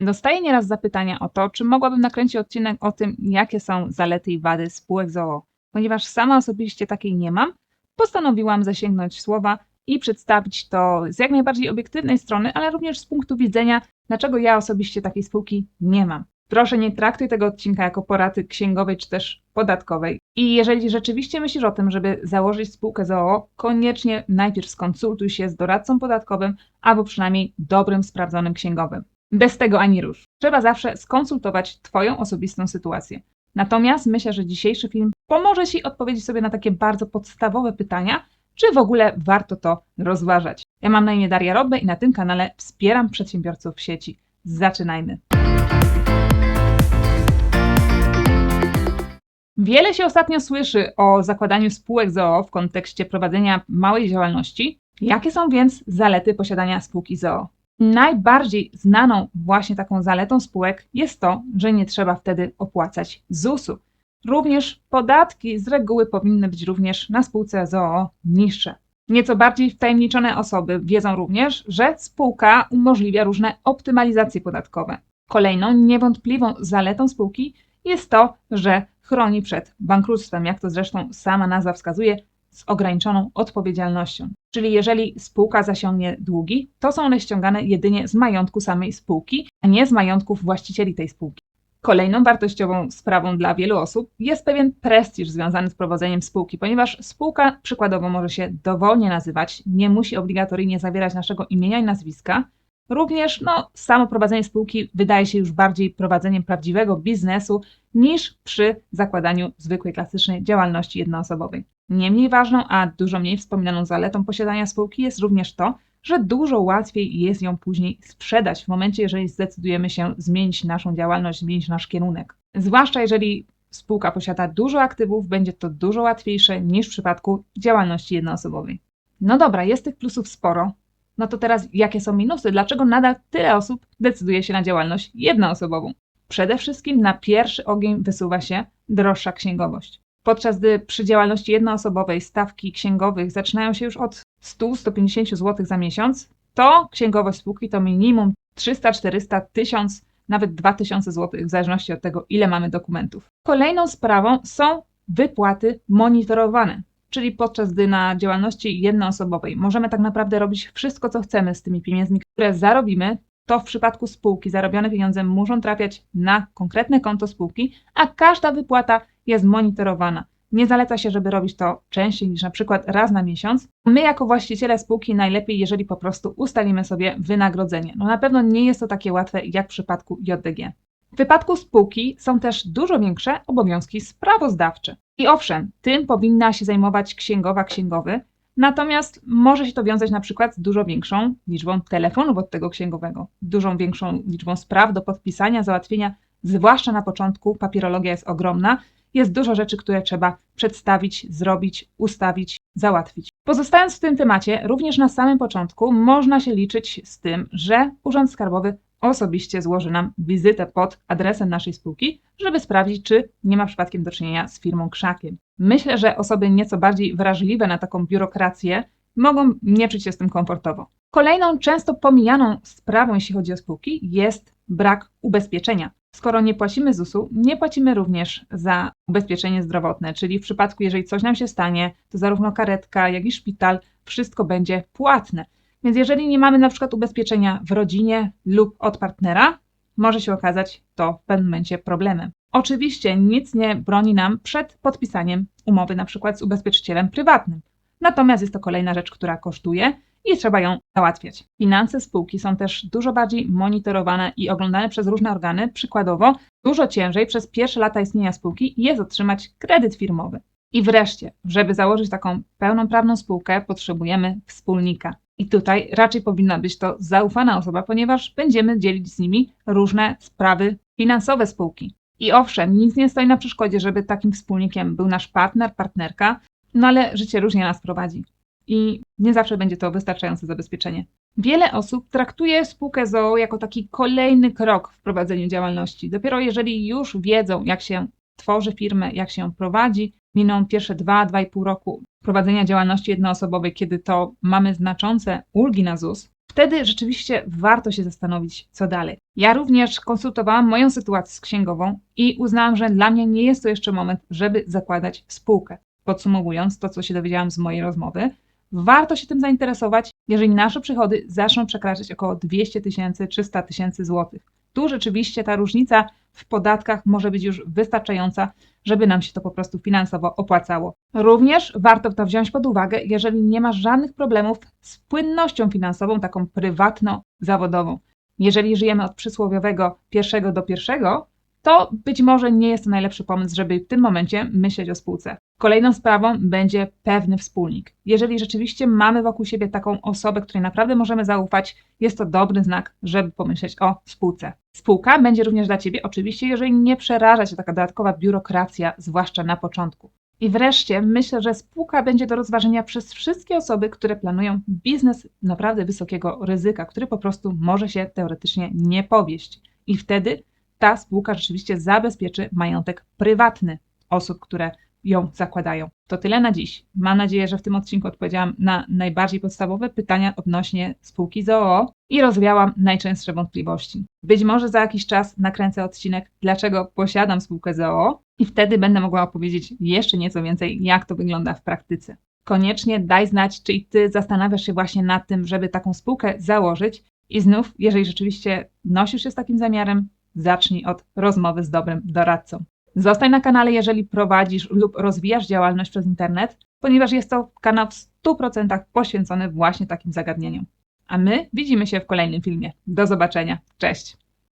Dostaję nieraz zapytania o to, czy mogłabym nakręcić odcinek o tym, jakie są zalety i wady spółek z. Ponieważ sama osobiście takiej nie mam, postanowiłam zasięgnąć słowa i przedstawić to z jak najbardziej obiektywnej strony, ale również z punktu widzenia, dlaczego ja osobiście takiej spółki nie mam. Proszę nie traktuj tego odcinka jako porady księgowej czy też podatkowej. I jeżeli rzeczywiście myślisz o tym, żeby założyć spółkę z koniecznie najpierw skonsultuj się z doradcą podatkowym albo przynajmniej dobrym, sprawdzonym księgowym. Bez tego ani rusz. Trzeba zawsze skonsultować Twoją osobistą sytuację. Natomiast myślę, że dzisiejszy film pomoże Ci odpowiedzieć sobie na takie bardzo podstawowe pytania, czy w ogóle warto to rozważać. Ja mam na imię Daria Robbe i na tym kanale wspieram przedsiębiorców w sieci. Zaczynajmy. Wiele się ostatnio słyszy o zakładaniu spółek z o.o. w kontekście prowadzenia małej działalności. Jakie są więc zalety posiadania spółki z o.o.? Najbardziej znaną właśnie taką zaletą spółek jest to, że nie trzeba wtedy opłacać ZUS-u. Również podatki z reguły powinny być również na spółce z o.o. niższe. Nieco bardziej wtajemniczone osoby wiedzą również, że spółka umożliwia różne optymalizacje podatkowe. Kolejną niewątpliwą zaletą spółki jest to, że chroni przed bankructwem, jak to zresztą sama nazwa wskazuje, z ograniczoną odpowiedzialnością. Czyli jeżeli spółka zasiągnie długi, to są one ściągane jedynie z majątku samej spółki, a nie z majątków właścicieli tej spółki. Kolejną wartościową sprawą dla wielu osób jest pewien prestiż związany z prowadzeniem spółki, ponieważ spółka przykładowo może się dowolnie nazywać, nie musi obligatoryjnie zawierać naszego imienia i nazwiska. Również no, samo prowadzenie spółki wydaje się już bardziej prowadzeniem prawdziwego biznesu niż przy zakładaniu zwykłej, klasycznej działalności jednoosobowej. Nie mniej ważną, a dużo mniej wspominaną zaletą posiadania spółki jest również to, że dużo łatwiej jest ją później sprzedać w momencie, jeżeli zdecydujemy się zmienić naszą działalność, zmienić nasz kierunek. Zwłaszcza jeżeli spółka posiada dużo aktywów, będzie to dużo łatwiejsze niż w przypadku działalności jednoosobowej. No dobra, jest tych plusów sporo. No to teraz jakie są minusy? Dlaczego nadal tyle osób decyduje się na działalność jednoosobową? Przede wszystkim na pierwszy ogień wysuwa się droższa księgowość. Podczas gdy przy działalności jednoosobowej stawki księgowych zaczynają się już od 100-150 zł za miesiąc, to księgowość spółki to minimum 300, 400, 1000, nawet 2000 zł, w zależności od tego, ile mamy dokumentów. Kolejną sprawą są wypłaty monitorowane, czyli podczas gdy na działalności jednoosobowej możemy tak naprawdę robić wszystko, co chcemy z tymi pieniędzmi, które zarobimy, to w przypadku spółki zarobione pieniądze muszą trafiać na konkretne konto spółki, a każda wypłata jest monitorowana. Nie zaleca się, żeby robić to częściej niż na przykład raz na miesiąc. My, jako właściciele spółki, najlepiej, jeżeli po prostu ustalimy sobie wynagrodzenie. No na pewno nie jest to takie łatwe jak w przypadku JDG. W wypadku spółki są też dużo większe obowiązki sprawozdawcze. I owszem, tym powinna się zajmować księgowa, księgowy, natomiast może się to wiązać na przykład z dużo większą liczbą telefonów od tego księgowego, dużą większą liczbą spraw do podpisania, załatwienia, zwłaszcza na początku papierologia jest ogromna, jest dużo rzeczy, które trzeba przedstawić, zrobić, ustawić, załatwić. Pozostając w tym temacie, również na samym początku można się liczyć z tym, że Urząd Skarbowy osobiście złoży nam wizytę pod adresem naszej spółki, żeby sprawdzić, czy nie ma przypadkiem do czynienia z firmą krzakiem. Myślę, że osoby nieco bardziej wrażliwe na taką biurokrację mogą nie czuć się z tym komfortowo. Kolejną często pomijaną sprawą, jeśli chodzi o spółki, jest brak ubezpieczenia. Skoro nie płacimy ZUS-u, nie płacimy również za ubezpieczenie zdrowotne, czyli w przypadku, jeżeli coś nam się stanie, to zarówno karetka, jak i szpital, wszystko będzie płatne. Więc jeżeli nie mamy na przykład ubezpieczenia w rodzinie lub od partnera, może się okazać to w pewnym momencie problemem. Oczywiście nic nie broni nam przed podpisaniem umowy na przykład z ubezpieczycielem prywatnym. Natomiast jest to kolejna rzecz, która kosztuje i trzeba ją załatwiać. Finanse spółki są też dużo bardziej monitorowane i oglądane przez różne organy. Przykładowo, dużo ciężej przez pierwsze lata istnienia spółki jest otrzymać kredyt firmowy. I wreszcie, żeby założyć taką pełną prawną spółkę, potrzebujemy wspólnika. I tutaj raczej powinna być to zaufana osoba, ponieważ będziemy dzielić z nimi różne sprawy finansowe spółki. I owszem, nic nie stoi na przeszkodzie, żeby takim wspólnikiem był nasz partner, partnerka, no ale życie różnie nas prowadzi i nie zawsze będzie to wystarczające zabezpieczenie. Wiele osób traktuje spółkę ZOO jako taki kolejny krok w prowadzeniu działalności. Dopiero jeżeli już wiedzą, jak się tworzy firmę, jak się prowadzi, miną pierwsze 2-2,5 roku prowadzenia działalności jednoosobowej, kiedy to mamy znaczące ulgi na ZUS, wtedy rzeczywiście warto się zastanowić, co dalej. Ja również konsultowałam moją sytuację z księgową i uznałam, że dla mnie nie jest to jeszcze moment, żeby zakładać spółkę. Podsumowując to, co się dowiedziałam z mojej rozmowy, warto się tym zainteresować, jeżeli nasze przychody zaczną przekraczać około 200 tysięcy, 300 tysięcy złotych. Tu rzeczywiście ta różnica w podatkach może być już wystarczająca, żeby nam się to po prostu finansowo opłacało. Również warto to wziąć pod uwagę, jeżeli nie masz żadnych problemów z płynnością finansową, taką prywatno-zawodową. Jeżeli żyjemy od przysłowiowego pierwszego do pierwszego, to być może nie jest to najlepszy pomysł, żeby w tym momencie myśleć o spółce. Kolejną sprawą będzie pewny wspólnik. Jeżeli rzeczywiście mamy wokół siebie taką osobę, której naprawdę możemy zaufać, jest to dobry znak, żeby pomyśleć o spółce. Spółka będzie również dla Ciebie, oczywiście, jeżeli nie przeraża Cię taka dodatkowa biurokracja, zwłaszcza na początku. I wreszcie myślę, że spółka będzie do rozważenia przez wszystkie osoby, które planują biznes naprawdę wysokiego ryzyka, który po prostu może się teoretycznie nie powieść. I wtedy ta spółka rzeczywiście zabezpieczy majątek prywatny osób, które ją zakładają. To tyle na dziś. Mam nadzieję, że w tym odcinku odpowiedziałam na najbardziej podstawowe pytania odnośnie spółki z OO i rozwiałam najczęstsze wątpliwości. Być może za jakiś czas nakręcę odcinek, dlaczego posiadam spółkę z OO i wtedy będę mogła opowiedzieć jeszcze nieco więcej, jak to wygląda w praktyce. Koniecznie daj znać, czy i Ty zastanawiasz się właśnie nad tym, żeby taką spółkę założyć i znów, jeżeli rzeczywiście nosisz się z takim zamiarem, zacznij od rozmowy z dobrym doradcą. Zostań na kanale, jeżeli prowadzisz lub rozwijasz działalność przez internet, ponieważ jest to kanał w 100% poświęcony właśnie takim zagadnieniom. A my widzimy się w kolejnym filmie. Do zobaczenia. Cześć!